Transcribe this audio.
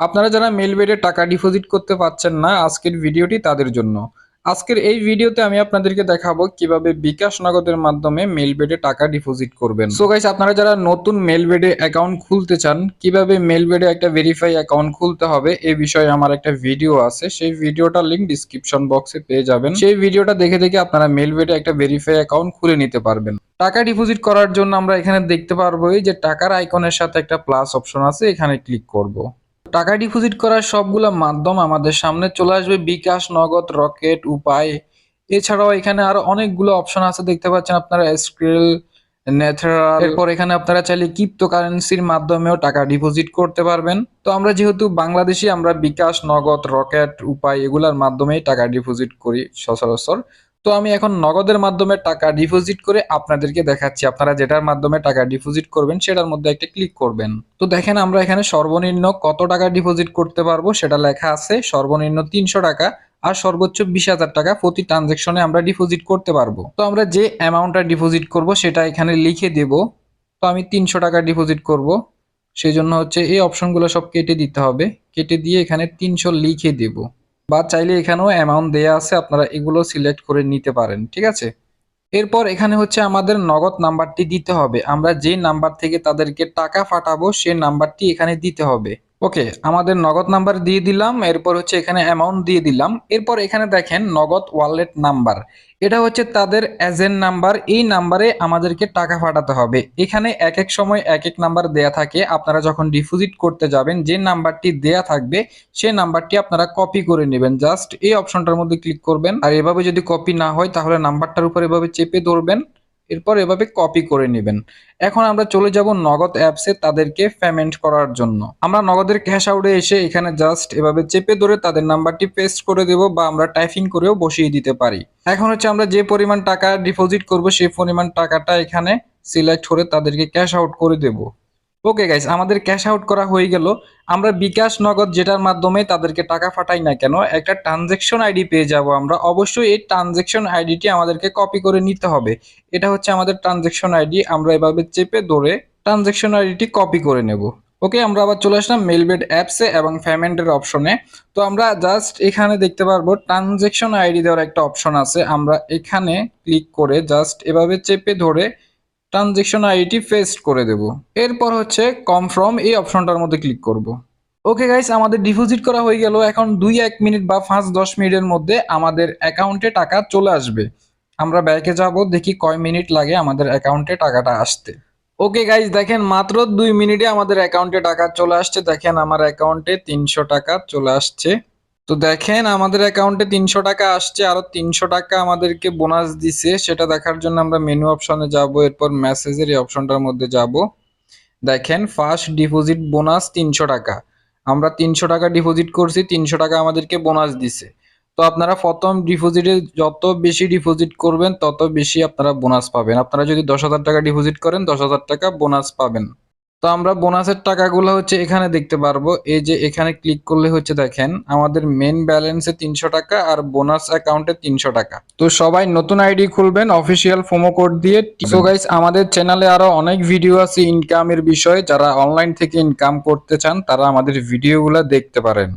আপনারা যারা মেলবেডে টাকা ডিপোজিট করতে পারছেন না, আজকের ভিডিওটি তাদের জন্য। আজকের এই ভিডিওতে আমি আপনাদেরকে দেখাবো কীভাবে বিকাশ নগদের মাধ্যমে মেলবেডে টাকা ডিপোজিট করবেন। সো গাইস আপনারা যারা নতুন মেলবেডে অ্যাকাউন্ট খুলতে চান, কীভাবে মেলবেডে একটা ভেরিফাই অ্যাকাউন্ট খুলতে হবে এই বিষয়ে আমার একটা ভিডিও আছে। সেই ভিডিওটার লিংক ডিসক্রিপশন বক্সে পেয়ে যাবেন। সেই ভিডিওটা দেখে দেখে আপনারা মেলবেডে একটা ভেরিফাই অ্যাকাউন্ট খুলে নিতে পারবেন। টাকা ডিপোজিট করার জন্য আমরা এখানে দেখতে পারব যে টাকার আইকনের সাথে একটা প্লাস অপশন আছে, এখানে ক্লিক করব। টাকা ডিপোজিট করার সবগুলো মাধ্যম আমাদের সামনে চলে আসবে। বিকাশ, নগদ, রকেট, উপায়। এছাড়াও এখানে আরও অনেকগুলো অপশন আছে, দেখতে পাচ্ছেন আপনারা স্ক্রিল নেথেরাল এরপর এখানে আপনারা চাইলে ক্রিপ্টো কারেন্সির মাধ্যমেও টাকা ডিপোজিট করতে পারবেন। তো আমরা যেহেতু বাংলাদেশি, আমরা বিকাশ, নগদ, রকেট, উপায় এগুলার মাধ্যমেই টাকা ডিপোজিট করি সচরাচর। তো আমি এখন নগদের মাধ্যমে টাকা ডিপোজিট করে আপনাদেরকে দেখাচ্ছি। আপনারা যেটার মাধ্যমে টাকা ডিপোজিট করবেন, সেটার মধ্যে একটা ক্লিক করবেন। তো দেখেন আমরা এখানে সর্বনিম্ন কত টাকা ডিপোজিট করতে পারব সেটা লেখা আছে, সর্বনিম্ন তিনশো টাকা আর সর্বোচ্চ বিশ হাজার টাকা প্রতি ট্রানজেকশনে আমরা ডিপোজিট করতে পারব। তো আমরা যে অ্যামাউন্টটা ডিপোজিট করব সেটা এখানে লিখে দেব। তো আমি তিনশো টাকা ডিপোজিট করব। সেই জন্য হচ্ছে এই অপশনগুলো সব কেটে দিতে হবে। কেটে দিয়ে এখানে তিনশো লিখে দেব। বা চাইলে এখানেও অ্যামাউন্ট দেয়া আছে, আপনারা এগুলো সিলেক্ট করে নিতে পারেন, ঠিক আছে? এরপর এখানে হচ্ছে আমাদের নগদ নাম্বারটি দিতে হবে। আমরা যে নাম্বার থেকে তাদেরকে টাকা পাঠাবো সে নাম্বারটি এখানে দিতে হবে। ওকে, আমাদের নগদ নাম্বার দিয়ে দিলাম, এরপর হচ্ছে এখানে অ্যামাউন্ট দিয়ে দিলাম। এরপর এখানে দেখেন নগদ ওয়ালেট নাম্বার। এটা হচ্ছে তাদের এজেন্ট নাম্বার, এই নাম্বারে আমাদেরকে টাকা পাঠাতে হবে। এখানে এক এক সময় এক এক নাম্বার দেয়া থাকে, আপনারা যখন ডিপোজিট করতে যাবেন, যে নাম্বারটি দেয়া থাকবে, সেই নাম্বারটি আপনারা কপি করে নেবেন। জাস্ট এই অপশনটার মধ্যে ক্লিক করবেন। আর এভাবে যদি কপি না হয়, তাহলে নাম্বারটার উপর এভাবে চেপে ধরবেন। এরপর এভাবে কপি করে নেবেন। এখন আমরা চলে যাব নগদ অ্যাপসে তাদেরকে পেমেন্ট করার জন্য। আমরা নগদের ক্যাশ আউটে এসে এখানে জাস্ট এভাবে চেপে ধরে তাদের নাম্বারটি পেস্ট করে দেব বা আমরা টাইপিং করেও বসিয়ে দিতে পারি। এখন হচ্ছে আমরা যে পরিমাণ টাকা ডিপোজিট করব সেই পরিমাণ টাকাটা এখানে সিলেক্ট করে তাদেরকে ক্যাশ আউট করে দেব। ওকে গাইস আমাদের ক্যাশ আউট করা হয়ে গেল। আমরা বিকাশ নগদ যেটার মাধ্যমে তাদেরকে টাকা ফাটাই না কেন, একটা ট্রানজেকশন আইডি পেয়ে যাব আমরা। অবশ্যই এই ট্রানজেকশন আইডিটি আমাদেরকে কপি করে নিতে হবে। এটা হচ্ছে আমাদের ট্রানজেকশন আইডি আমরা এভাবে চেপে ধরে ট্রানজেকশন আইডিটি কপি করে নেব। ওকে আমরা আবার চলে আসলাম মেলবেড অ্যাপসে এবং পেমেন্টের অপশনে তো আমরা জাস্ট এখানে দেখতে পারব ট্রানজেকশন আইডি দেওয়ার একটা অপশন আছে। আমরা এখানে ক্লিক করে জাস্ট এভাবে চেপে ধরে ট্রানজেকশন আইডি পেস্ট করে দেব। এরপর হচ্ছে কনফার্ম এই অপশনটার মধ্যে ক্লিক করব। ওকে গাইস আমাদের ডিপোজিট করা হয়ে গেল। এখন দুই এক মিনিট বা পাঁচ দশ মিনিটের মধ্যে আমাদের অ্যাকাউন্টে টাকা চলে আসবে। আমরা ব্যাংকে যাব, দেখি কয় মিনিট লাগে আমাদের অ্যাকাউন্টে টাকাটা আসতে। ওকে গাইস দেখেন মাত্র দুই মিনিটে আমাদের অ্যাকাউন্টে টাকা চলে আসছে। দেখেন আমার অ্যাকাউন্টে তিনশো টাকা চলে আসছে। তো দেখেন আমাদের অ্যাকাউন্টে তিনশো টাকা আসছে, আরও তিনশো টাকা আমাদেরকে বোনাস দিছে। সেটা দেখার জন্য আমরা মেনু অপশনে যাব, এরপর মেসেজের এই অপশনটার মধ্যে যাব। দেখেন ফার্স্ট ডিপোজিট বোনাস তিনশো টাকা। আমরা তিনশো টাকা ডিপোজিট করছি, তিনশো টাকা আমাদেরকে বোনাস দিছে। তো আপনারা প্রথম ডিপোজিটে যত বেশি ডিপোজিট করবেন, তত বেশি আপনারা বোনাস পাবেন। আপনারা যদি দশ হাজার টাকা ডিপোজিট করেন, দশ হাজার টাকা বোনাস পাবেন। তো আমরা বোনাসের টাকাগুলো হচ্ছে এখানে দেখতে পারব। এই যে এখানে ক্লিক করলে হচ্ছে দেখেন, আমাদের মেন ব্যালেন্সে তিনশো টাকা আর বোনাস অ্যাকাউন্টে তিনশো টাকা। তো সবাই নতুন আইডি খুলবেন অফিসিয়াল ফোমো কোড দিয়ে। সো গাইস আমাদের চ্যানেলে আরও অনেক ভিডিও আছে ইনকামের বিষয়ে। যারা অনলাইন থেকে ইনকাম করতে চান, তারা আমাদের ভিডিওগুলো দেখতে পারেন।